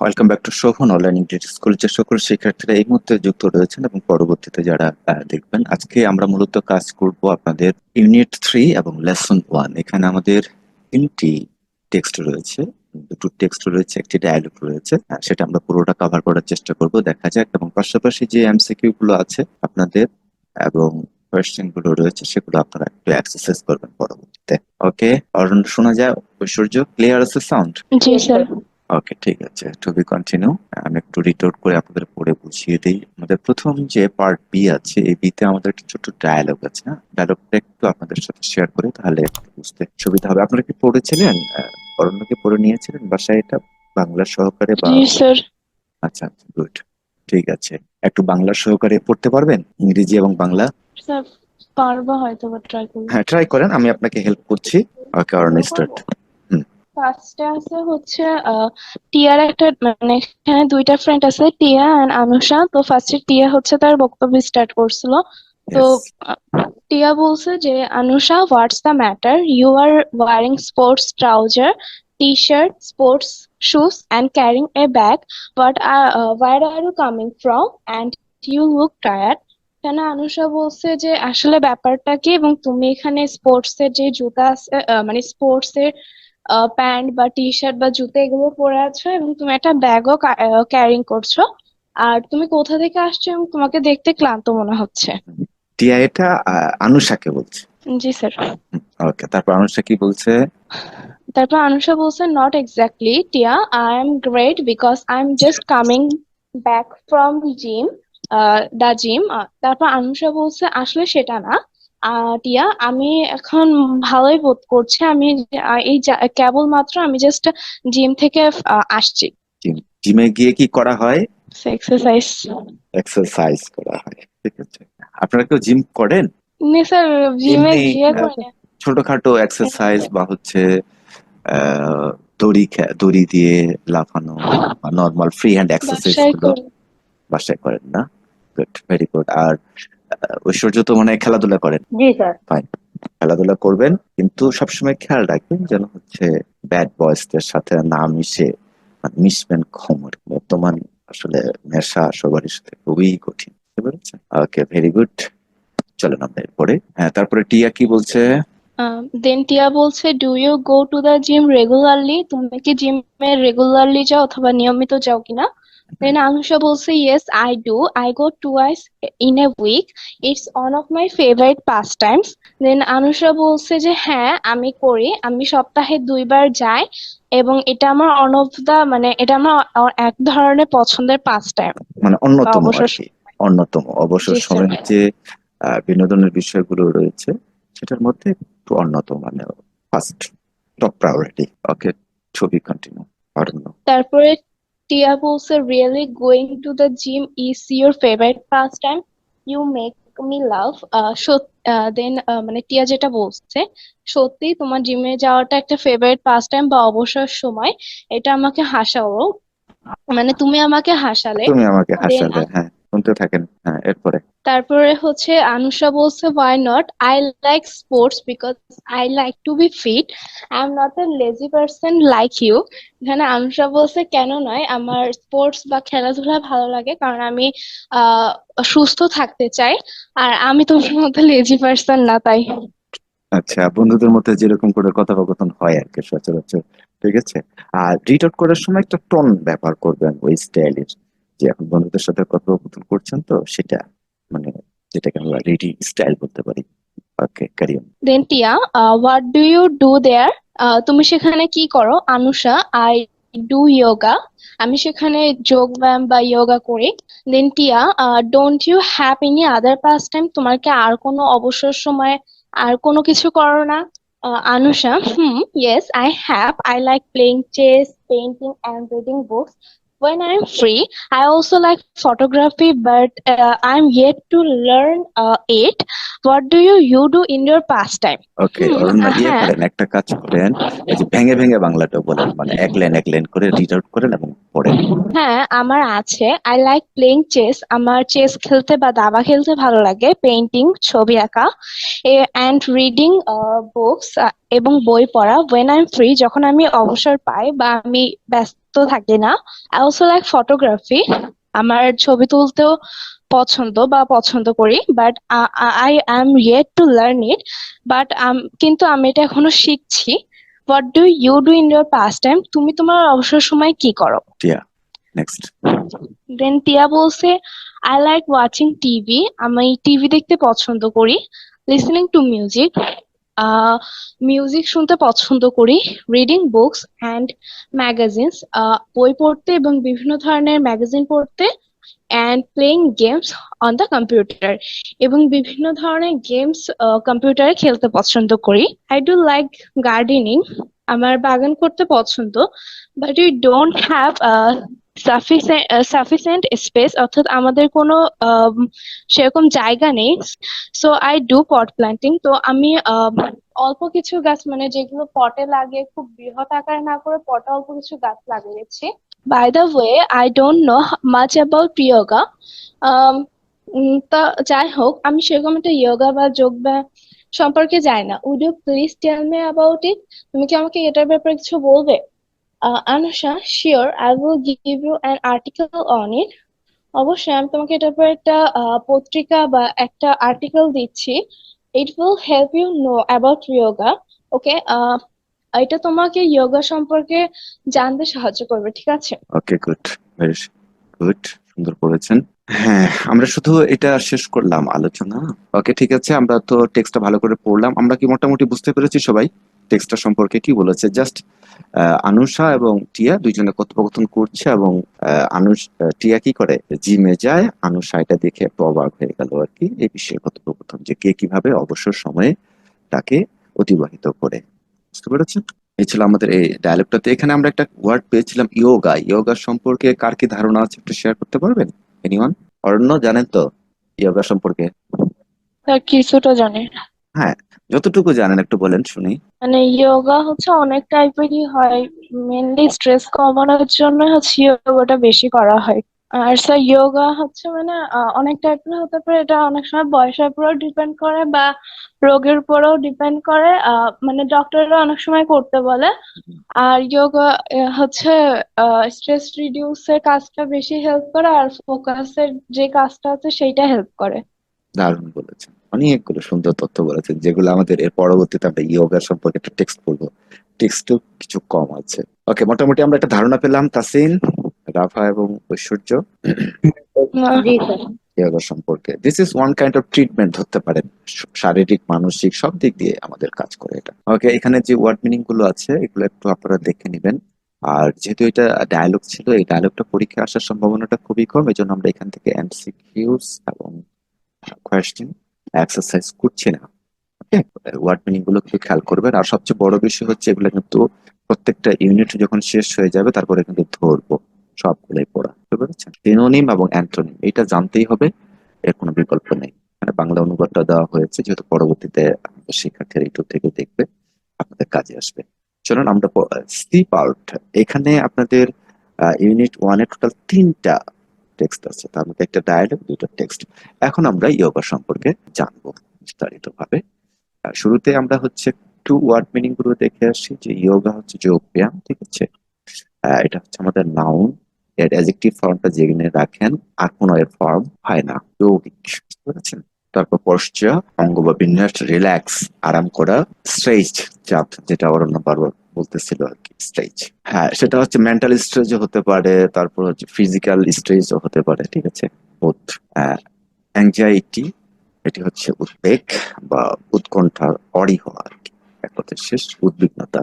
Welcome back to Shobhan online internet school যে সকল শিক্ষার্থীরা এই মুহূর্তে যুক্ত রয়েছেন এবং পরবর্তীতে যারা দেখবেন আজকে আমরা মূলত কাজ করব আপনাদের ইউনিট থ্রি এবং লেসন ওয়ান এখানে আমাদের তিনটি টেক্সট রয়েছে দুটো টেক্সট রয়েছে একটি ডায়ালগ রয়েছে আহ, সেটা আমরা পুরোটা কভার করার চেষ্টা করব দেখা যাক। এবং পাশাপাশি যে এমসিকিউ গুলো আছে আপনাদের এবং কোয়েশ্চেনগুলো রয়েছে সেগুলো আপনারা একটু এক্সারসাইজ করবেন পরবর্তীতে। ওকে অরুণ শোনা যায় ঐশ্বর্য? ক্লিয়ার আছে সাউন্ড জি স্যার ওকে ঠিক আছে টু বি কন্টিনিউ আমি একটু রিটোট করে আপনাদের পড়ে বুঝিয়ে দিই। আমাদের প্রথম যে পার্ট বি আছে এই বিতে আমাদের একটা ছোট্ট ডায়ালগ আছে হ্যাঁ? ডায়ালগটা একটু আপনাদের সাথে শেয়ার করে তাহলে বুঝতে সুবিধা হবে। আপনারা কি পড়েছিলেন? অরণ্যকে পড়ে নিয়েছিলেন বাসায় এটা? বাংলা সহকারে বা আচ্ছা গুড ঠিক আছে। একটু বাংলা সহকারে পড়তে পারবেন? ইংরেজি এবং বাংলা? স্যার পারব হয়তো বা ট্রাই হ্যাঁ ট্রাই করেন আমি আপনাকে হেল্প করছি। ওকে অরণ্য স্টার্ট ফার্স্টে আছে হচ্ছে আহ, টিয়ার একটা মানে এখানে দুইটা ফ্রেন্ড আছে টিয়া এন্ড আনুষা। তো ফার্স্টে টিয়া হচ্ছে তার বক্তব্য স্টার্ট করছিল। তো টিয়া বলছে যে Anusha what's the matter you are wearing sports trouser T shirt sports shoes and carrying a bag but where are you coming from and you look tired কেন আনুষা বলছে যে আসলে ব্যাপারটা কি? এবং তুমি এখানে স্পোর্টস এর যে জুতা আছে মানে স্পোর্টস এর প্যান্ট বা টি শার্ট বা জুতো এগুলো পরে আছো এবং তুমি একটা ব্যাগও ক্যারিং করছ। আর তুমি কোথা থেকে আসছো এবং তোমাকে দেখতে ক্লান্ত মনে হচ্ছে? টিয়া এটা আনুষাকে বলছে। জি স্যার। ওকে তারপর আনুষা কি বলছে? তারপর আনুষা বলছে not exactly Tia. I am great because I am just coming back from gym the gym তারপর আনুষা বলছে আসলে সেটা না। টিয়া আমি এখন ভালোই বোধ করছি। আমি এই যা- কেবলমাত্র আমি জাস্ট জিম থেকে আসছি। জিমে গিয়ে কি করা হয়? এক্সারসাইজ এক্সারসাইজ করা হয় ঠিক আছে। আপনারা কেউ জিম করেন? নে স্যার জিমে গিয়ে করি। ছোটখাটো এক্সারসাইজ বা হচ্ছে দড়ি দড়ি দিয়ে লাফানো বা নর্মাল ফ্রি হ্যান্ড এক্সারসাইজগুলো বাসায় করেন না? গুড ভেরি গুড আর ঐশ্বর্য তো মানে খেলাধুলা করেন। জি স্যার। খেলাধুলা করবেন কিন্তু সবসময় খেয়াল রাখবেন যেন হচ্ছে ব্যাড বয়েজদের সাথে না মিশে মানে মিশবেন আর কি। বর্তমান আসলে নেশা সবারই সাথে খুবই কঠিন ওকে ভেরি গুড চলেন আমরা এরপরে। হ্যাঁ তারপরে টিয়া কি বলছে? দেন টিয়া বলছে do you go to the gym regularly তুমি কি জিমে রেগুলারলি যাও অথবা নিয়মিত যাও কিনা? আনুষা বলছে yes I do I go twice in a week it's one of my favourite pastimes then Anusha বলছে যে হ্যাঁ আমি করি। আমি সপ্তাহে দুইবার যাই এবং এটা আমার অন অফ দা মানে এটা আমার এক ধরনের পছন্দের পাস টাইম মানে অন্যতম অন্যতম। অবসর সময়ের যে বিনোদনের বিষয়গুলো রয়েছে সেটার মধ্যে অন্যতম মানে ফার্স্ট টপ প্রায়োরিটি ওকে ছবি কন্টিনিউ তারপরে টিয়া বলছে really going to the gym is your favourite pastime? Time you make me love then মানে টিয়া যেটা বলছে সত্যি তোমার জিমে যাওয়াটা একটা ফেভারিট পাস্ট টাইম বা অবসর সময়? এটা আমাকে হাসাও। মানে তুমি আমাকে হাসালে। তুমি আমাকে হাসালে হ্যাঁ শুনতে থাকেন হ্যাঁ এরপরে। তারপরে হচ্ছে আনুষা বলছে why not I like sports because I like to be fit I am not a lazy person like you এখানে আনুষা বলছে, কেন নয়? আমার স্পোর্টস বা খেলাধুলা ভালো লাগে কারণ আমি সুস্থ থাকতে চাই আর আমি তোমার মতো লেজি পার্সন না, তাই। আচ্ছা বন্ধুদের মধ্যে যেরকম করে কথোপকথন হয় আর কি, সচরাচর, ঠিক আছে? আর রিড আউট করার সময় একটা টোন ব্যবহার করবেন ওই স্টাইলের যে এখন বন্ধুদের সাথে কথোপকথন করছেন তো, সেটা। মানে যেটাকে আমরা রিডিং স্টাইল বলতে পারি। Okay carry on then Tia what do you do there তুমি সেখানে কি করো? আনুষা আই ডু ইয়োগা আমি সেখানে যোগ ব্যায়াম বা ইয়োগা করি। Then Tia don't you have any other pastime তোমার কি আর কোনো অবসর সময় আর কোনো কিছু করো না? Anusha hmm yes I have I like playing chess painting and reading books When I'm free, I also like photography, but uh, I'm yet to learn uh, it. What do you you do in your pastime? Okay hmm, ইয়ে হ্যাঁ। করেন একটা কাজ করেন এই যে ভেঙে ভেঙে বাংলাটা বলেন মানে এক লাইন এক লাইন করে রিড আউট করেন এবং পড়েন হ্যাঁ আমার আছে আই লাইক প্লেইং চেস আমার চেস খেলতে বা দাবা খেলতে ভালো লাগে পেইন্টিং ছবি আঁকা অ্যান্ড রিডিং বুকস এবং বই পড়া। ওয়েন আই এম ফ্রি যখন আমি অবসর পাই বা আমি ব্যস্ত থাকি না আই অলসো লাইক ফটোগ্রাফি আমার ছবি তুলতেও পছন্দ বা পছন্দ করি but I am yet to learn it but কিন্তু আমি এটা এখনও শিখছি। What do you do in your pastime তুমি তোমার অবসর সময় কি করো? টিয়া নেক্সট দেন টিয়া বলছে আই লাইক ওয়াচিং টিভি আমি টিভি দেখতে পছন্দ করি। লিসেনিং টু মিউজিক মিউজিক শুনতে পছন্দ করি রিডিং বুকস অ্যান্ড ম্যাগাজিনস বই পড়তে এবং বিভিন্ন ধরনের ম্যাগাজিন পড়তে and playing games on the computer এবং বিভিন্ন ধরনের গেমস কম্পিউটারে খেলতে পছন্দ করি। আই ডু লাইক গার্ডেনিং আমার বাগান করতে পছন্দ but you don't have sufficient space অর্থাৎ আমাদের কোনো আম, সেরকম জায়গা নেই। So I do pot planting তো আমি আম, অল্প কিছু গাছ মানে যেগুলো পটে লাগে খুব বৃহৎ আকারে না করে পটে অল্প কিছু গাছ লাগিয়েছি। By the way I don't know much about yoga তা যাই হোক আমি সেরকম একটা ইয়োগা বা যোগ ব্যায়াম সম্পর্কে জানি না। Would you please tell me about it তুমি কি আমাকে এটার ব্যাপারে কিছু বলবে? আহ Anusha sure I will give you an article on it অবশ্যই আমি তোমাকে এটার উপর একটা আহ, পত্রিকা বা একটা আর্টিকেল দিচ্ছি। It will help you know about yoga okay এটা তোমাকে ইয়োগা সম্পর্কে জানতে সাহায্য করবে ঠিক আছে? ওকে গুড ভেরি গুড সুন্দর করেছেন হ্যাঁ আমরা শুধু এটা শেষ করলাম আলোচনা। ওকে ঠিক আছে আমরা তো টেক্সটটা ভালো করে পড়লাম। আমরা কি মোটামুটি বুঝতে পেরেছি সবাই? টেক্সটটা সম্পর্কে কি বলেছে? জাস্ট আনুষা এবং টিয়া দুইজনে কথোপকথন করছে এবং আনুষ টিয়া কি করে? জিমে যায় আনুষা এটা দেখে একটু অবাক হয়ে গেল আর কি এই বিষয়ে কথোপকথন যে কে কীভাবে অবসর সময়ে তাকে অতিবাহিত করে। বুঝতে পেরেছেন? এই ছিল আমাদের এই ডায়ালগটাতে এখানে আমরা একটা ওয়ার্ড পেয়েছিলাম ইয়োগা ইয়োগা সম্পর্কে কার কি ধারণা আছে একটু শেয়ার করতে পারবেন? এনিওয়ান অরণ্য জানেন তো ইয়োগা সম্পর্কে? স্যার কিছুটা জানি। হ্যাঁ যতটুকু জানেন একটু বলেন শুনি। মানে যোগা হচ্ছে অনেক টাইপেরই হয় মেনলি স্ট্রেস কমানোর জন্য হচ্ছে যোগাটা বেশি করা হয়। আর স্যার যোগা হচ্ছে মানে অনেক টাইপের হতে পারে এটা অনেক সময় বয়সের উপরেও ডিপেন্ড করে বা রোগের উপরেও ডিপেন্ড করে মানে ডক্টররা অনেক সময় করতে বলে। আর যোগা হচ্ছে স্ট্রেস রিডিউসের কাজটা বেশি হেল্প করে আর ফোকাসের যে কাজটা আছে সেইটা হেল্প করে। দারুণ বলেছেন। অনেকগুলো সুন্দর তথ্য বলেছেন যেগুলো আমাদের এর পরবর্তীতে আমরা ইয়োগা সম্পর্কে একটা টেক্সট পড়ব। টেক্সটও কিছু কম আছে। ওকে মোটামুটি আমরা একটা ধারণা পেলাম তাসিন রাফা এবং ঐশ্বর্য। ইয়োগা সম্পর্কে। This is one kind of treatment ধরতে পারেন শারীরিক মানসিক সব দিক দিয়ে আমাদের কাজ করে এটা। ওকে এখানে যে ওয়ার্ড মিনিংগুলো আছে এগুলো একটু আপনারা দেখে নেবেন। আর যেহেতু এটা ডায়ালগ ছিল এই ডায়ালগটা পরীক্ষায় আসার সম্ভাবনাটা খুবই কম এই জন্য আমরা এখান থেকে এমসিকিউস এবং কোয়েশ্চেন এক্সারসাইজ করছি না। ওয়ার্ড মিনিংগুলো একটু খেয়াল করবেন? আর সবচেয়ে বড় বিষয় হচ্ছে এগুলো কিন্তু প্রত্যেকটা ইউনিট যখন শেষ হয়ে যাবে, তারপরে কিন্তু ধরবো। সবগুলোই পড়া। বুঝতে পেরেছেন? সিনোনিম এবং অ্যান্টোনিম এটা জানতেই হবে, এর কোনো বিকল্প নেই। মানে বাংলা অনুবাদটা দেওয়া হয়েছে, যেহেতু পরবর্তীতে শিক্ষার্থীরা ইউটিউব থেকে দেখবে, আপনাদের কাজে আসবে। চলুন আমরা সি পার্ট এখানে আপনাদের ইউনিট ওয়ানে টোটাল তিনটা টেক্সট আছে, তার মধ্যে একটা ডায়ালগ দুটো টেক্সট এখন আমরা ইয়োগা সম্পর্কে জানব বিস্তারিত ভাবে শুরুতে আমরা হচ্ছে একটু ওয়ার্ড মিনিংগুলো দেখে আসি, যে ইয়োগা হচ্ছে যোগ ব্যায়াম ঠিক আছে? এটা হচ্ছে আমাদের নাউন এর অ্যাজেক্টিভ ফর্মটা যেখানে রাখেন আর কোনো এর ফর্ম হয় না। যৌগিক, বুঝতে পেরেছেন? তারপর পশ্চাৎ অঙ্গ বা বিন্যাস রিল্যাক্স আরাম করা স্ট্রেচ যেটা অরণ্য বারবার বলতেছিল আর কি স্ট্রেচ হ্যাঁ সেটা হচ্ছে মেন্টাল স্ট্রেচও হতে পারে, তারপর হচ্ছে ফিজিক্যাল স্ট্রেচও হতে পারে, ঠিক আছে? বোধ অ্যাংজাইটি এটি হচ্ছে উদ্বেগ বা উৎকণ্ঠা অরিহ আর কি। এক কথায় শেষ, উদ্বিগ্নতা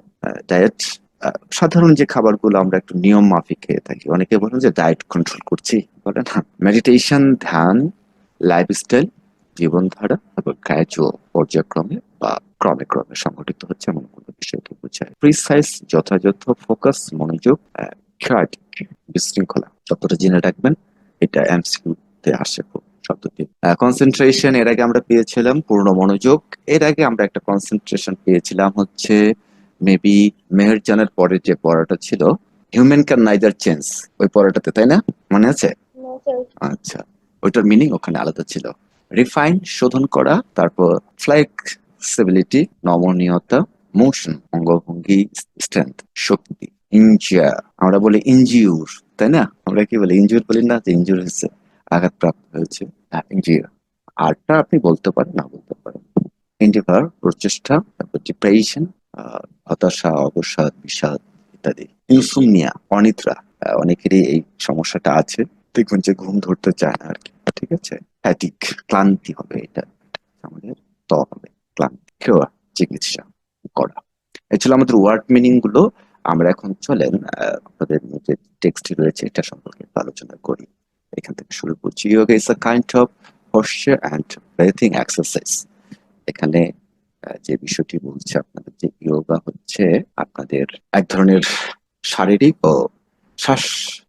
ডায়েট সাধারণ যে খাবারগুলো আমরা একটু নিয়ম মাফিক খেয়ে থাকি, অনেকে বলেন যে ডায়েট কন্ট্রোল করছি, বলে না। মেডিটেশন ধ্যান লাইফস্টাইল জীবনধারা এবং গ্র্যাজুয়াল পর্যায়ক্রমে বা ক্রমে ক্রমে সংঘটিত হচ্ছে এমন বিষয়কে বোঝায়। প্রিসাইজ যথাযথ ফোকাস মনোযোগ ক্রিয়েটিভ বিশৃঙ্খলা শব্দটা জেনে রাখবেন এটা এমসিকিউ তে আসে শব্দটি। কনসেন্ট্রেশন এর আগে আমরা পেয়েছিলাম পূর্ণ মনোযোগ। এর আগে আমরা একটা কনসেন্ট্রেশন পেয়েছিলাম হচ্ছে মেবি মেহেরজানের পরে যে পড়াটা ছিল হিউম্যান ক্যান নাইদার চেঞ্জ ওই পড়াটাতে তাই না? মনে আছে? আচ্ছা ওইটার মিনিং ওখানে আলাদা ছিল। রিফাইন শোধন করা তারপর ফ্লেক্সিবিলিটি নমনীয়তা মোশন অঙ্গভঙ্গি স্ট্রেংথ শক্তি ইনজিয়ার আমরা বলি ইনজিউর তাই না? আমরা কি বলি? ইনজিউর বলি না, যে ইনজিউর হয়েছে আঘাতপ্রাপ্ত হয়েছে ইনজিউর আরটা আপনি বলতে পারেন, না বলতে পারেন। ইন্ডিভার প্রচেষ্টা, তারপর ডিপ্রেশন হতাশা, অবসাদ, বিষাদ ইত্যাদি। ইনসুমিয়া অনিদ্রা অনেকেরই এই সমস্যাটা আছে। দেখবেন যে ঘুম ধরতে চায় না আর কি, ঠিক আছে? ফ্যাটিক ক্লান্তি হবে এটা। আমাদের ত হবে, ক্লান্তি খেওয়া চিকিৎসা। করা। এই ছিল আমাদের ওয়ার্ড মিনিংগুলো। আমরা এখন চলেন আপনাদের যে টেক্সট রয়েছে, এটা সম্পর্কে আলোচনা করি। এখান থেকে শুরু করছি। Yoga is a kind of posture and breathing exercise এখানে যে বিষয়টি বলছে আপনাদের, যে ইয়োগা হচ্ছে আপনাদের এক ধরনের শারীরিক ও শ্বাস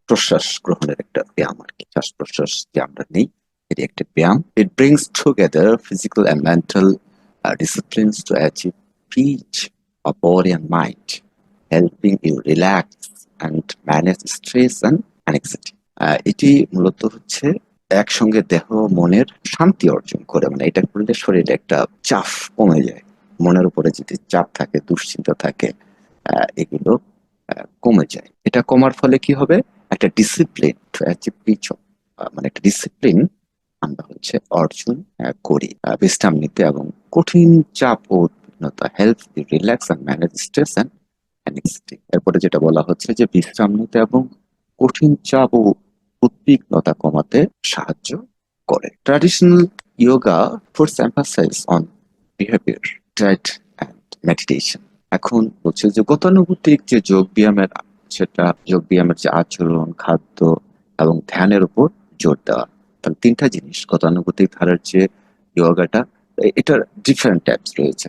প্রশ্বাস গ্রহণের একটা ব্যায়াম আর কি। শ্বাস প্রশ্বাস যে আমরা নেই, এটি একটা ব্যায়াম। It brings together physical and mental disciplines to achieve peace of body and mind helping you relax and manage stress and anxiety এটি মূলত হচ্ছে একসঙ্গে দেহ, মনের শান্তি অর্জন করে। মানে এটা করলে শরীরে একটা চাপ কমে যায়। মনের উপরে যদি চাপ থাকে, দুশ্চিন্তা থাকে এগুলো কমে যায়। এটা কমার ফলে কি হবে? একটা ডিসিপ্লিন টু অ্যাচিভ পিচ মানে একটা ডিসিপ্লিন আমরা হচ্ছে অর্জন করি। বিশ্রাম নিতে এবং কঠিন চাপ ও উদ্বিগ্নতা help relax and manage stress and এরপরে যেটা বলা হচ্ছে যে বিশ্রাম নিতে এবং কঠিন চাপ ও উদ্বিগ্নতা কমাতে সাহায্য করে। Traditional yoga puts emphasize on behaviour diet and meditation এখন হচ্ছে যে গতানুগতিক যে যোগ ব্যায়ামের সেটা যোগ ব্যায়ামের যে আচরণ, খাদ্য এবং ধ্যানের উপর জোর দেওয়া। তাহলে তিনটা জিনিস, গতানুগতিক ধারার যে ইয়োগাটা এটার ডিফারেন্ট টাইপস রয়েছে।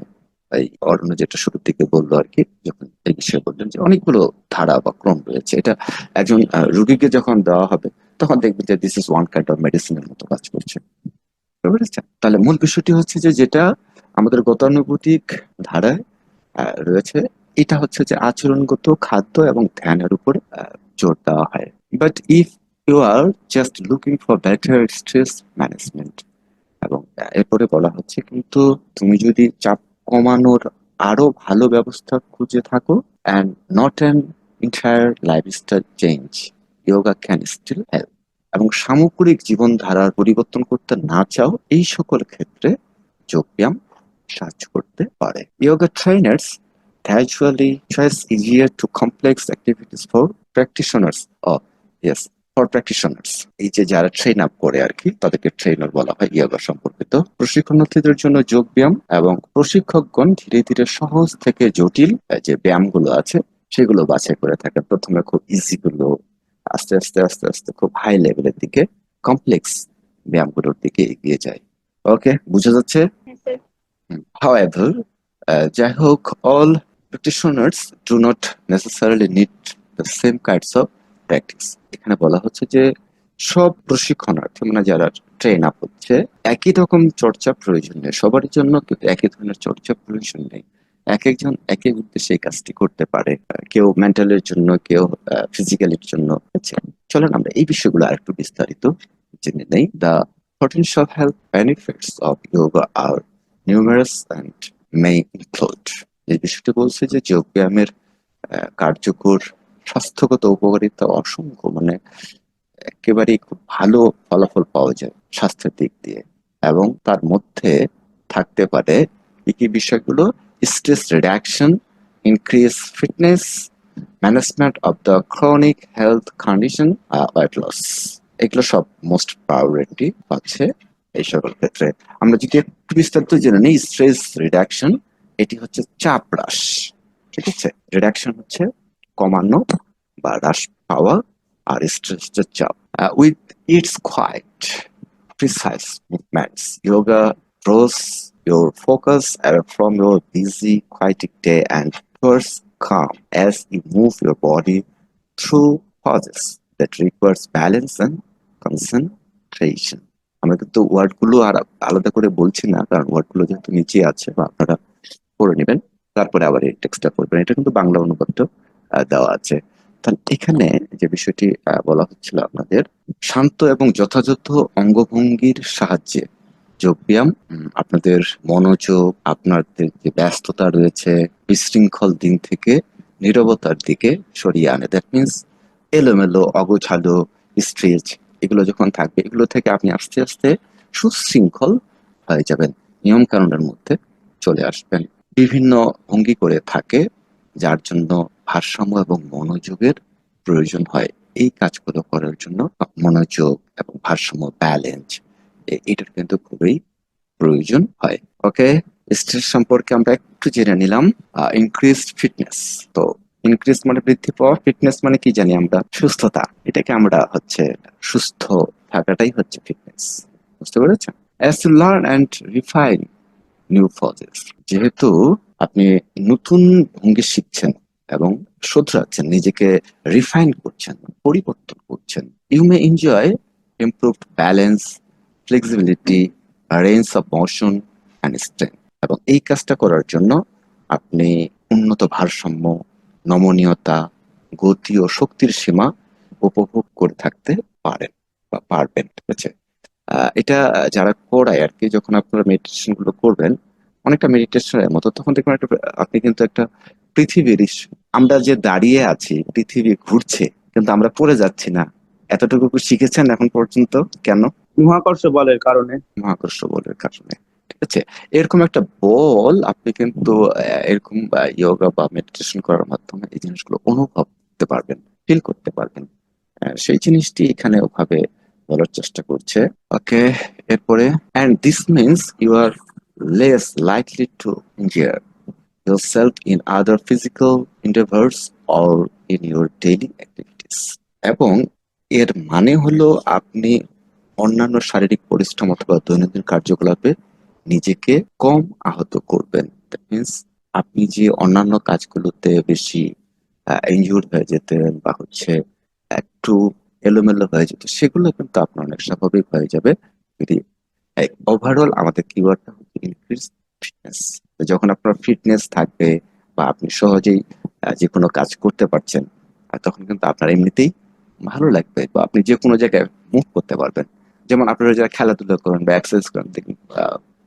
এই অরণ্য যেটা শুরুর দিকে বলল আর কি যখন এই বললেন যে অনেকগুলো ধারা বা ক্রম রয়েছে, এটা একজন রুগীকে যখন দেওয়া হবে, তখন দেখবেন যে this is one kind of মেডিসিনের মতো কাজ করছে? তাহলে মূল বিষয়টি হচ্ছে যে যেটা আমাদের গতানুগতিক ধারায় রয়েছে, এটা হচ্ছে যে আচরণগত খাদ্য এবং ধ্যানের উপর জোর দেওয়া হয় but if you are just looking for better stress management এবং এরপরে বলা হচ্ছে কিন্তু তুমি যদি চাপ কমানোর আরও ভালো ব্যবস্থা খুঁজে থাকো and not an entire life style change yoga can still help এবং সামগ্রিক জীবনধারার পরিবর্তন করতে না চাও, এই সকল ক্ষেত্রে যোগব্যায়াম সাহায্য করতে পারে। Yoga trainers casually choice easier to complex activities for practitioners uh yes for practitioners এই যে যারা ট্রেন আপ করে আর কি তাদেরকে ট্রেনার বলা হয় ইয়োগা সম্পর্কিত। প্রশিক্ষণার্থীদের জন্য যোগ ব্যায়াম এবং প্রশিক্ষকগণ ধীরে ধীরে সহজ থেকে জটিল যে ব্যায়ামগুলো আছে সেগুলো বাছাই করে থাকে প্রথমে খুব ইজি গুলো আস্তে আস্তে আস্তে আস্তে খুব হাই লেভেলের দিকে কমপ্লেক্স ব্যায়ামগুলোর দিকে এগিয়ে যায়। ওকে বুঝা যাচ্ছে? Uh, যাই হোক all practitioners do not necessarily need the same kinds of practice এখানে বলা হচ্ছে যে সব প্রশিক্ষণার্থী মানে যারা ট্রেন আপ হচ্ছে, একই রকম চর্চা প্রয়োজন নেই। সবার জন্য কিন্তু একই ধরনের চর্চা প্রয়োজন নেই। এক একজন এক এক উদ্দেশ্যে এই কাজটি করতে পারে। কেউ মেন্টালের জন্য, কেউ ফিজিক্যালির জন্য চলেন আমরা এই বিষয়গুলো আরেকটু বিস্তারিত জেনে নেই। The potential health benefits of yoga are numerous and may include এই বিষয়টি বলছে যে যোগ ব্যায়ামের কার্যকর স্বাস্থ্যগত উপকারিতা অসংখ্য মানে একেবারেই খুব ভালো ফলাফল পাওয়া যায় স্বাস্থ্যের দিক দিয়ে। এবং তার মধ্যে থাকতে পারে কি কি বিষয়গুলো stress reduction increase fitness management of the chronic health condition weight loss এগুলো সব মোস্ট প্রায়োরিটি পাচ্ছে এই সকল ক্ষেত্রে। আমরা যদি একটু বিস্তারিত জেনে নিই স্ট্রেস রিডাকশন এটি হচ্ছে চাপ হ্রাস, ঠিক আছে? রিডাকশন হচ্ছে কমানো বা হ্রাস পাওয়া আর স্ট্রেস হচ্ছে চাপ with its quite precise movements yoga draws your focus away from your busy chaotic day and towards calm as you move your body through pauses that requires balance and concentration. আমরা কিন্তু ওয়ার্ডগুলো আর আলাদা করে বলছি না, কারণ ওয়ার্ডগুলো যেহেতু নিচে আছে, বা আপনারা পড়ে নেবেন, তারপরে আবার এই টেক্সটটা পড়বেন। এটা কিন্তু বাংলা অনুবাদটা দেওয়া আছে। তাহলে এখানে যে বিষয়টি বলা হচ্ছিল আপনাদের, শান্ত এবং যথাযথ অঙ্গভঙ্গির সাহায্যে যোগব্যায়াম আপনাদের মনোযোগ, আপনাদের যে ব্যস্ততা রয়েছে, বিশৃঙ্খল দিন থেকে নীরবতার দিকে সরিয়ে আনে। দ্যাট মিনস এলোমেলো, অগোছালো স্ট্রেচ এগুলো যখন থাকবে, এগুলো থেকে আপনি আস্তে আস্তে সুশৃঙ্খল হয়ে যাবেন। নিয়ম কানুনের মধ্যে চলে আসবেন। বিভিন্ন ভঙ্গি করে থাকে, যার জন্য ভারসাম্য এবং মনোযোগের প্রয়োজন হয়। এই কাজগুলো করার জন্য মনোযোগ এবং ভারসাম্য ব্যালেন্স এটার কিন্তু খুবই প্রয়োজন হয়। ওকে স্ট্রেস সম্পর্কে আমরা একটু জেনে নিলাম ইনক্রিজড ফিটনেস তো ইনক্রিজ মানে বৃদ্ধি পাওয়া ফিটনেস মানে কি জানি আমরা? সুস্থতা। এটাকে আমরা হচ্ছে সুস্থ থাকাটাই হচ্ছে ফিটনেস বুঝতে পেরেছেন? As to learn and refine new poses যেহেতু আপনি নতুন ভঙ্গি শিখছেন এবং শুধরাচ্ছেন, নিজেকে রিফাইন করছেন, পরিবর্তন করছেন। You may enjoy improved balance flexibility range of motion and strength এবং এই কাজটা করার জন্য আপনি উন্নত ভারসাম্য, নমনীয়তা, গতি ও শক্তির সীমা উপভোগ করে থাকতে পারেন বা পারবেন। ঠিক আছে? এটা যারা করায় আর কি, যখন আপনারা মেডিটেশনগুলো করবেন, অনেকটা মেডিটেশনের মতো, তখন দেখবেন একটা, আপনি কিন্তু একটা পৃথিবীর আমরা যে দাঁড়িয়ে আছি পৃথিবী ঘুরছে কিন্তু আমরা পড়ে যাচ্ছি না। এতটুকু শিখেছেন এখন পর্যন্ত? কেন? মহাকর্ষ বলের কারণে। মহাকর্ষ বলের কারণে। ঠিক আছে? এরকম একটা বল আপনি কিন্তু এরকম যোগা বা মেডিটেশন করার মাধ্যমে এই জিনিসগুলো অনুভব করতে পারবেন ফিল করতে পারবেন। সেই জিনিসটি এখানে ওভাবে বলার চেষ্টা করছে। ওকে এরপরে and this means you are less likely to injure yourself in other physical endeavors or in your daily activities. এবং এর মানে হলো আপনি অন্যান্য শারীরিক পরিশ্রম অথবা দৈনন্দিন কার্যকলাপে নিজেকে কম আহত করবেন। মিনস আপনি যে অন্যান্য কাজগুলোতে বেশি ইনজুর হয়ে যেতেন বা হচ্ছে একটু এলোমেলো হয়ে যেত, সেগুলো কিন্তু আপনার অনেক স্বাভাবিক হয়ে যাবে। যদি ওভারঅল আমাদের কিওয়ার্ডটা হচ্ছে ইনক্রিজ ফিটনেস যখন আপনার ফিটনেস থাকবে বা আপনি সহজেই যে কোনো কাজ করতে পারছেন, আর তখন কিন্তু আপনার এমনিতেই ভালো লাগবে বা আপনি যে কোনো জায়গায় মুভ করতে পারবেন। যেমন আপনারা যারা খেলাধুলা করেন বা এক্সারসাইজ করেন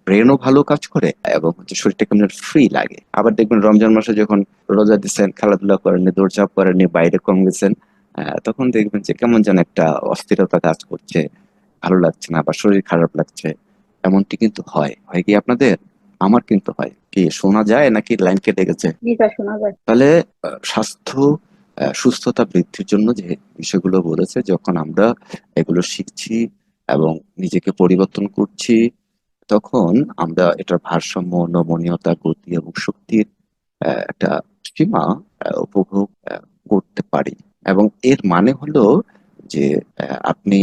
ব্রেনও ভালো কাজ করে এবং হচ্ছে শরীরটা কেমন ফ্রি লাগে। আবার দেখবেন রমজান মাসে যখন রোজা দিচ্ছেন, খেলাধুলা করেননি দৌড়ঝাঁপ করেননি বাইরে কম গেছেন তখন দেখবেন যে কেমন যেন একটা অস্থিরতা কাজ করছে, ভালো লাগছে না বা শরীর খারাপ লাগছে। এমনটি কিন্তু হয়। হয় কি আপনাদের? আমার কিন্তু হয়। কি শোনা যায় নাকি লাইন কেটে গেছে? তাহলে স্বাস্থ্য সুস্থতা বৃদ্ধির জন্য যে বিষয়গুলো বলেছে যখন আমরা এগুলো শিখছি এবং নিজেকে পরিবর্তন করছি তখন আমরা এটার ভারসাম্য নমনীয়তা গতি এবং শক্তির একটা সীমা উপভোগ করতে পারি। এবং এর মানে হলো যে আপনি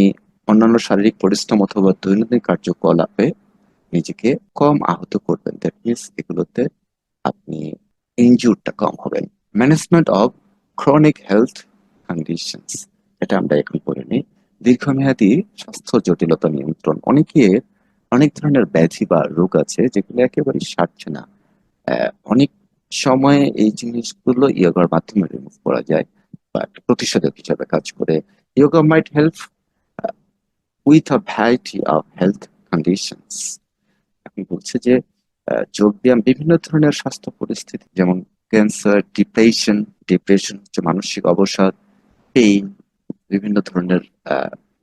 অন্যান্য শারীরিক পরিশ্রম অথবা দৈনন্দিন কার্যকলাপে নিজেকে কম আহত করবেন। দ্যাট মিনস এগুলোতে আপনি ইনজুরটা কম হবেন। Management of chronic health conditions এটা আমরা এখন করে নিই। দীর্ঘমেয়াদী স্বাস্থ্য জটিলতা নিয়ন্ত্রণ। অনেকের অনেক ধরনের ব্যাধি বা রোগ আছে যেগুলো একেবারে সারছে না। অনেক সময় এই জিনিসগুলো ইয়োগার মাধ্যমে রিমুভ করা যায় বা প্রতিষেধক হিসাবে কাজ করে। Yoga might help with a variety of health conditions এখন বলছে যে আহ, যোগব্যায়াম বিভিন্ন ধরনের স্বাস্থ্য পরিস্থিতি যেমন ক্যান্সার ডিপ্রেশন ডিপ্রেশন হচ্ছে মানসিক অবসাদ পেইন বিভিন্ন ধরনের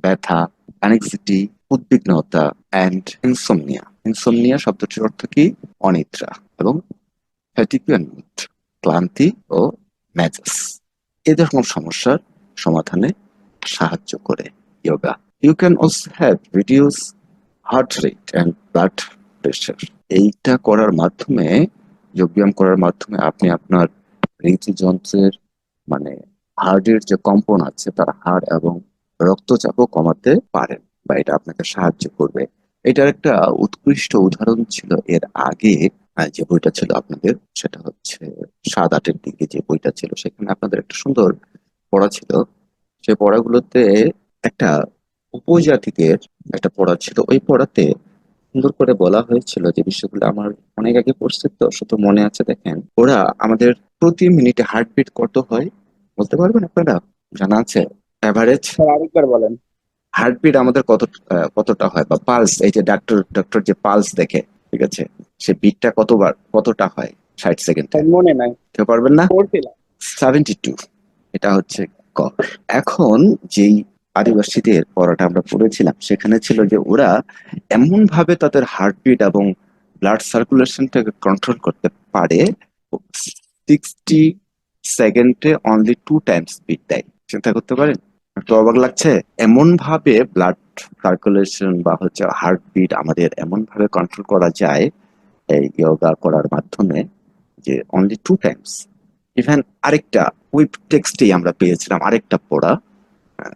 ব্যথা অ্যাংজাইটি উদ্বিগ্নতা অ্যান্ড ইনসোমনিয়া ইনসোমনিয়া শব্দটির অর্থ কি? অনিদ্রা এবং ক্লান্তি ও ম্যাজাস এই রকম সমস্যার সমাধানে সাহায্য করে yoga you can also have reduce heart rate and blood pressure এইটা করার মাধ্যমে, যোগব্যায়াম করার মাধ্যমে আপনি আপনার হৃদযন্ত্রের মানে হার্টের যে কম্পন আছে, তার হাড় এবং রক্তচাপও কমাতে পারেন বা এটা আপনাকে সাহায্য করবে। এটার একটা উৎকৃষ্ট উদাহরণ ছিল এর আগে যে বইটা ছিল আপনাদের, সেটা হচ্ছে সাত আটের দিকে যে বইটা ছিল, সেখানে আপনাদের একটা সুন্দর পড়া ছিল। সেই পড়াগুলোতে একটা উপজাতিদের একটা পড়া ছিল। ওই পড়াতে সুন্দর করে বলা হয়েছিল যে বিষয়গুলো আমার অনেক আগে পড়ছে তো শুধু মনে আছে দেখেন। ওরা আমাদের প্রতি মিনিটে হার্টবিট কত হয় বলতে পারবেন আপনারা? জানা আছে? অ্যাভারেজ আরেকবার বলেন। হার্টবিট আমাদের কত কতটা হয়? বা পালস এই যে ডাক্তার ডক্টর যে পালস দেখে ঠিক আছে? সে বিটটা কতবার কতটা হয়? ষাট সেকেন্ড মনে নাই। কেউ পারবেন না? সেভেন্টি টু এটা হচ্ছে ক। এখন যেই আদিবাসীদের পড়াটা আমরা পড়েছিলাম। সেখানে ছিল যে ওরা এমন ভাবে তাদের হার্টবিট এবং ব্লাড সার্কুলেশনটাকে কন্ট্রোল করতে পারে সিক্সটি সেকেন্ডে অনলি টু টাইমস বিট দেয়। চিন্তা করতে পারেন? একটু অবাক লাগছে? এমন ভাবে ব্লাড সার্কুলেশন বা হচ্ছে হার্টবিট আমাদের এমন ভাবে কন্ট্রোল করা যায়, এই যোগা করার মাধ্যমে, যে অনলি টু টাইমস ইভেন আরেকটা উইপ টেক্সটেই আমরা পেয়েছিলাম, আরেকটা পড়া।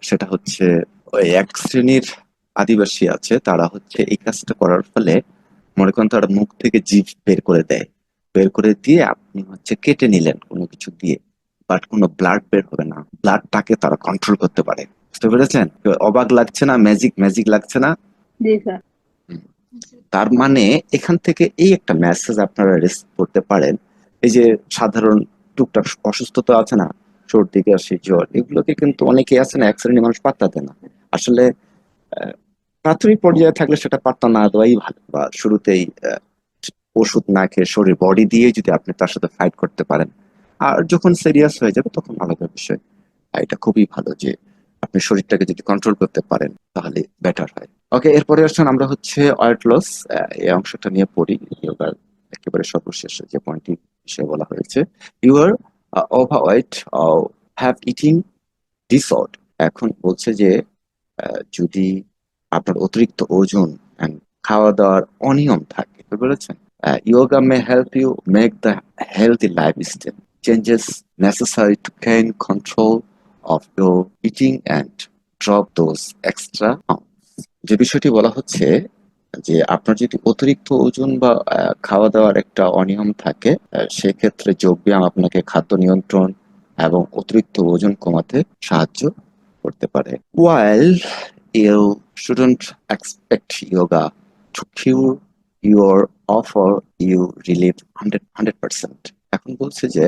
সেটা হচ্ছে ওই এক শ্রেণির আদিবাসী আছে তারা হচ্ছে এই কাজটা করার ফলে মনে করেন তারা মুখ থেকে জিভ বের করে দেয়। বের করে দিয়ে আপনি হচ্ছে কেটে নিলেন কোনো কিছু দিয়ে বাট কোনো ব্লাড বের হবে না। ব্লাডটাকে তারা কন্ট্রোল করতে পারে। বুঝতে পেরেছেন? অবাক লাগছে না? ম্যাজিক ম্যাজিক লাগছে না? তার মানে এখান থেকে এই একটা মেসেজ আপনারা রিসিভ করতে পারেন। এই যে সাধারণ টুকটাক অসুস্থতা আছে না সর্দি কাশি জ্বর, এগুলোকে কিন্তু অনেকে আছে না, এক শ্রেণির মানুষ পাত্তা দেয় না। আসলে প্রাথমিক পর্যায়ে থাকলে সেটা পাত্তা না দেওয়াই ভালো, বা শুরুতেই ওষুধ না খেয়ে শরীর বডি দিয়ে যদি আপনি তার সাথে ফাইট করতে পারেন, আর যখন সিরিয়াস হয়ে যাবে তখন আলাদা বিষয়। এটা খুবই ভালো যে, আপনি শরীরটাকে যদি কন্ট্রোল করতে পারেন, তাহলে বেটার হয়। ওকে এরপরে আসছেন আমরা হচ্ছে ওয়েট লস এই অংশটা নিয়ে পড়ি। যোগার একেবারে সর্বশেষ যে পয়েন্টটি বিষয়ে বলা হয়েছে। You overweight or have eating disorder এখন বলছে যে যদি আপনার অতিরিক্ত ওজন খাওয়া দাওয়ার অনিয়ম থাকে বলেছেন yoga may help you make the healthy life style changes necessary to can control of your eating and drop those extra যে বিষয়টি বলা হচ্ছে যে আপনার যদি অতিরিক্ত ওজন বা খাওয়া দাওয়ার একটা অনিয়ম থাকে সেক্ষেত্রে যোগব্যায়াম আপনাকে খাদ্য নিয়ন্ত্রণ এবং অতিরিক্ত ওজন কমাতে সাহায্য করতে পারে। While you shouldn't expect yoga to cure your offer, you relieve 100 100% এখন বলছে যে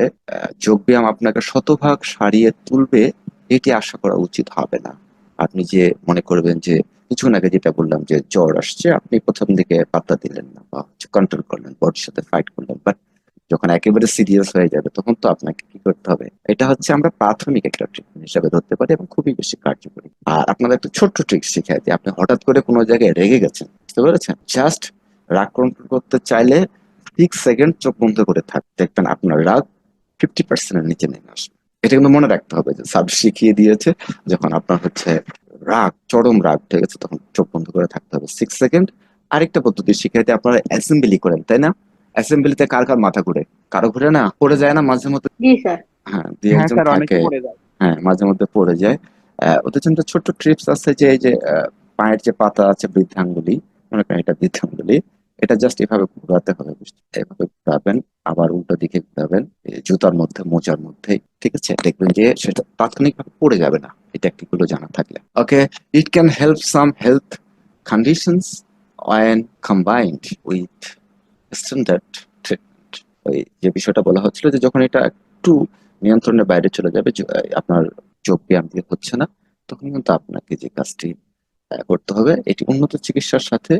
যোগব্যায়াম আপনাকে শতভাগ সারিয়ে তুলবে, এটি আশা করা উচিত হবে না। আপনি যে মনে করবেন যে কিছুক্ষণ আগে যেটা বললাম যে জ্বর আসছে, আপনি প্রথম দিকে পাত্তা দিলেন না বা কন্ট্রোল করলেন বডির সাথে ফাইট করলেন। বাট যখন একেবারে সিরিয়াস হয়ে যাবে, তখন তো আপনাকে কি করতে হবে? এটা হচ্ছে আমরা প্রাথমিক একটা ট্রিটমেন্ট হিসাবে ধরতে পারি এবং খুবই বেশি কার্যকরী। আর আপনাদের একটা ছোট্ট ট্রিক শিখাই যে আপনি হঠাৎ করে কোনো জায়গায় রেগে গেছেন, বুঝতে পেরেছেন? জাস্ট রাগ কন্ট্রোল করতে চাইলে সিক্স সেকেন্ড চোখ বন্ধ করে থাক, দেখবেন আপনার রাগ ফিফটি পার্সেন্টের নিচে নেমে আসবে। এটা কিন্তু মনে রাখতে হবে যে সাব শিখিয়ে দিয়েছে, যখন আপনার হচ্ছে রাগ চরম রাগ ঠিক গেছে তখন চোখ বন্ধ করে থাকতে হবে। সিক্স সেকেন্ড আরেকটা পদ্ধতি শিখাইতে আপনারা অ্যাসেম্বলি করেন তাই না? অ্যাসেম্বলিতে কার কার মাথা ঘুরে? কারও ঘুরে না? পড়ে যায় না মাঝে মধ্যে? হ্যাঁ দুই হ্যাঁ একজন থাকে। হ্যাঁ মাঝে মধ্যে পড়ে যায়। আহ, ওদের জন্য ছোট্ট ট্রিপস আছে যে এই যে আহ, পায়ের যে পাতা আছে বৃদ্ধাঙ্গুলি মনে করেন এটা বৃদ্ধাঙ্গুলি এটা জাস্ট এভাবে ঘোরাতে হবে এভাবে ঘোরাবেন, আবার উল্টো দিকে ঘোরাবেন জুতার মধ্যে, মোজার মধ্যে, ঠিক আছে? দেখবেন যে সেটা তাৎক্ষণিকভাবে পড়ে যাবে না এই টেকনিকগুলো জানা থাকলে। Okay it can help some health conditions when combined with standard treatment ওই যে বিষয়টা বলা হচ্ছিল যে যখন এটা একটু নিয়ন্ত্রণের বাইরে চলে যাবে আপনার যোগ ব্যায়াম দিয়ে হচ্ছে না, তখন কিন্তু আপনাকে যে কাজটি করতে হবে, এটি উন্নত চিকিৎসার সাথে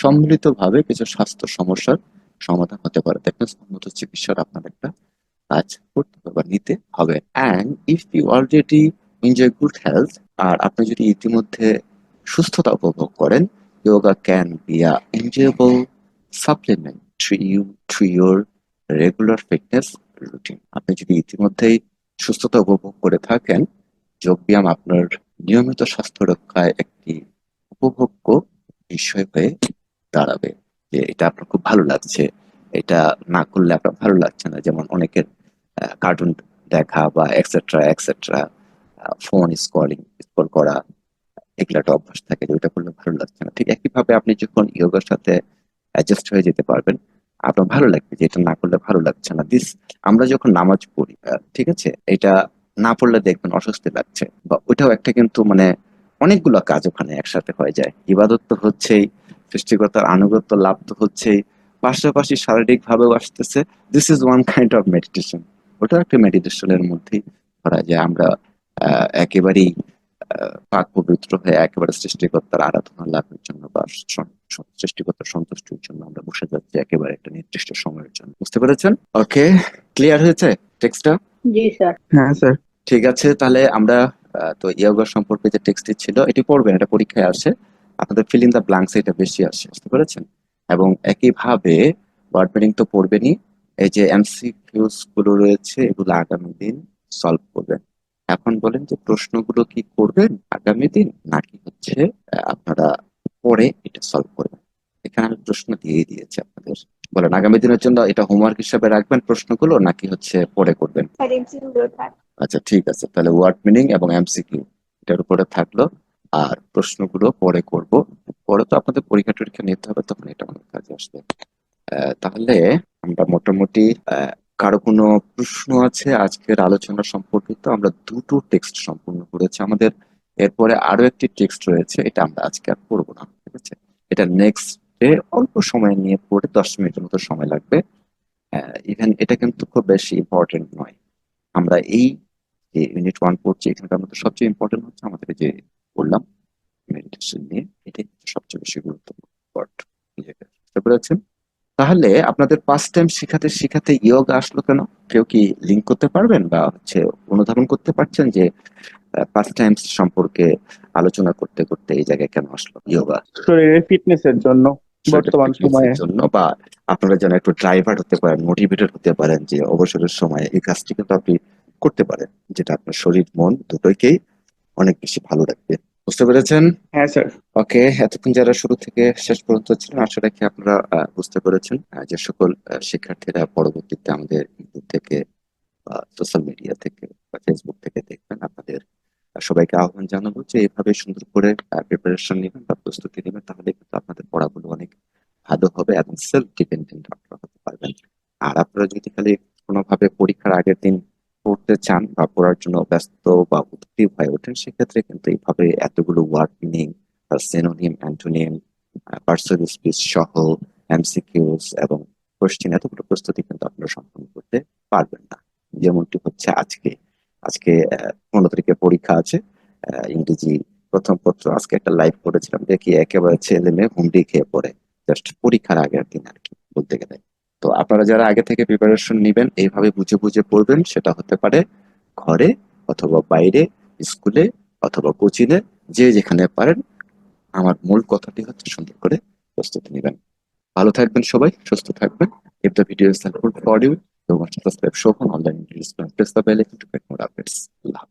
সম্মিলিতভাবে কিছু স্বাস্থ্য সমস্যার সমাধান হতে পারে। দেখবেন উন্নত চিকিৎসার আপনার একটা কাজ করতে হবে বা নিতে হবে। And if you already enjoy good health আর আপনি যদি ইতিমধ্যে সুস্থতা উপভোগ করেন, yoga can be a enjoyable supplement to you to your regular fitness routine. আপনি যদি ইতিমধ্যেই সুস্থতা উপভোগ করে থাকেন, যোগব্যায়াম আপনার নিয়মিত স্বাস্থ্য রক্ষায় একটি উপভোগ্য বিষয় হয়ে দাঁড়াবে। যে এটা আপনার খুব ভালো লাগছে। এটা না করলে আপনার ভালো লাগছে না। যেমন অনেকের কার্টুন দেখা বা etcetera etcetera phone scrolling scroll করা, এগুলো একটা অভ্যাস থাকে যে ওইটা করলে ভালো লাগছে না। ঠিক একইভাবে আপনি যখন ইয়োগার সাথে অ্যাডজাস্ট হয়ে যেতে পারবেন, আপনার ভালো লাগবে যে এটা না করলে ভালো লাগছে না। দিস আমরা যখন নামাজ পড়ি ঠিক আছে? এটা না পড়লে দেখবেন অস্বস্তি লাগছে। বা ওইটাও একটা কিন্তু মানে অনেকগুলো কাজ ওখানে একসাথে হয়ে যায়। ইবাদত তো হচ্ছেই। সৃষ্টিকর্তার আনুগত্য লাভ তো হচ্ছেই। পাশাপাশি শারীরিক ভাবেও আসতেছে। This is one kind of meditation ওটা একটা মেডিটেশনের মধ্যেই করা যায়। আমরা আহ, একেবারেই আহ, পাক পবিত্র হয়ে একেবারে সৃষ্টিকর্তার আরাধনা লাভের জন্য বা সৃষ্টিকর্তার সন্তুষ্টির জন্য আমরা বসে যাচ্ছি একেবারে একটা নির্দিষ্ট সময়ের জন্য। বুঝতে পেরেছেন? ওকে ক্লিয়ার হয়েছে টেক্সটটা জি স্যার। হ্যাঁ স্যার। ঠিক আছে তাহলে আমরা আহ, তো ইয়োগা সম্পর্কে যে টেক্সটটি ছিল এটি পড়বেন এটা পরীক্ষায় আসে। আপনাদের ফিল ইন দ্য ব্ল্যাঙ্কস এটা বেশি আসে বুঝতে পেরেছেন? এবং একইভাবে ওয়ার্ড মিনিং তো পড়বেনই এই যে এমসিকিউসগুলো রয়েছে এগুলো আগামী দিন সলভ করবেন। এখন বলেন যে প্রশ্নগুলো কি করবেন আগামী দিন নাকি হচ্ছে আপনারা পরে এটা সলভ করবেন? এখানে আমি প্রশ্ন দিয়ে দিয়েছি আপনাদের। বলেন আগামী দিনের জন্য এটা হোমওয়ার্ক হিসাবে রাখবেন প্রশ্নগুলো নাকি হচ্ছে পরে করবেন? আচ্ছা ঠিক আছে। তাহলে ওয়ার্ড মিনিং এবং এমসিকিউ এটার উপরে থাকল। আর প্রশ্নগুলো পরে করব। পরে তো আপনাদের পরীক্ষা টরীক্ষা নিতে হবে, তখন এটা অনেক কাজে আসবে। তাহলে আমরা মোটামুটি কারও কোনো প্রশ্ন আছে আজকের আলোচনা সম্পর্কিত? আমরা দুটো টেক্সট সম্পূর্ণ করেছি আমাদের। এরপরে আরও একটি টেক্সট রয়েছে, এটা আমরা আজকে আর পড়ব না, ঠিক আছে? এটা নেক্সট ডে অল্প সময় নিয়ে পড়ে, দশ মিনিটের মতো সময় লাগবে। ইভেন এটা কিন্তু খুব বেশি ইম্পর্টেন্ট নয়। আমরা এই যে ইউনিট ওয়ান পড়ছি, এখানকার মধ্যে সবচেয়ে ইম্পর্টেন্ট হচ্ছে আমাদের যে মেডিটেশন নিয়ে এটাই সবচেয়ে বেশি গুরুত্বপূর্ণ পার্ট বুঝতে পেরেছেন তাহলে আপনাদের পাঁচ টাইম শিখাতে শিখাতে ইয়োগা আসলো কেন? কেউ কি লিঙ্ক করতে পারবেন বা হচ্ছে অনুধাবন করতে পারছেন যে পাঁচ টাইম সম্পর্কে আলোচনা করতে করতে এই জায়গায় কেন আসলো ইয়োগা শরীরের ফিটনেসের জন্য বর্তমান সময়ে। জন্য বা আপনারা যেন একটু ড্রাইভার হতে পারেন মোটিভেটেড হতে পারেন যে অবসরের সময় এই কাজটি কিন্তু আপনি করতে পারেন যেটা আপনার শরীর মন দুটোকেই অনেক বেশি ভালো রাখবে। বুঝতে পেরেছেন? হ্যাঁ স্যার। ওকে এতক্ষণ যারা শুরু থেকে শেষ পর্যন্ত ছিলেন আশা রাখি আপনারা বুঝতে পেরেছেন যে সকল শিক্ষার্থীরা পরবর্তীতে আমাদের ইউটিউব থেকে সোশ্যাল মিডিয়া থেকে বা ফেসবুক থেকে দেখবেন আপনাদের সবাইকে আহ্বান জানাব যে এভাবে সুন্দর করে প্রিপারেশন নেবেন বা প্রস্তুতি নেবেন তাহলে কিন্তু আপনাদের পড়াগুলো অনেক ভালো হবে এবং সেলফ ডিপেন্ডেন্ট আপনারা হতে পারবেন। আর আপনারা যদি খালি কোনোভাবে পরীক্ষার আগের দিন পড়তে চান বা পড়ার জন্য ব্যস্ত বা উদ্গ্রীব হয়ে ওঠেন, সেক্ষেত্রে কিন্তু এইভাবে এতগুলো word meaning synonym antonym personal speech সহ এমসিকিউস এবং কোশ্চেন এতগুলো প্রস্তুতি কিন্তু আপনারা সম্পন্ন করতে পারবেন না। যেমনটি হচ্ছে আজকে। আজকে পনেরো তারিখে পরীক্ষা আছে। ইংরেজি প্রথম পত্র আজকে একটা লাইভ করেছিলাম। দেখি একেবারে ছেলে মেয়ে হুমড়ি খেয়ে পড়ে। জাস্ট পরীক্ষার আগের দিন আর কি, বলতে গেলে। তো আপনারা যারা আগে থেকে প্রিপারেশন নেবেন, এইভাবে বুঝে বুঝে পড়বেন, সেটা হতে পারে ঘরে অথবা বাইরে স্কুলে অথবা কোচিংয়ে যে যেখানে পারেন। আমার মূল কথাটি হচ্ছে সুন্দর করে প্রস্তুতি নেবেন। ভালো থাকবেন সবাই, সুস্থ থাকবেন। To subscribe, show on online English press the bell icon to get more updates. Allah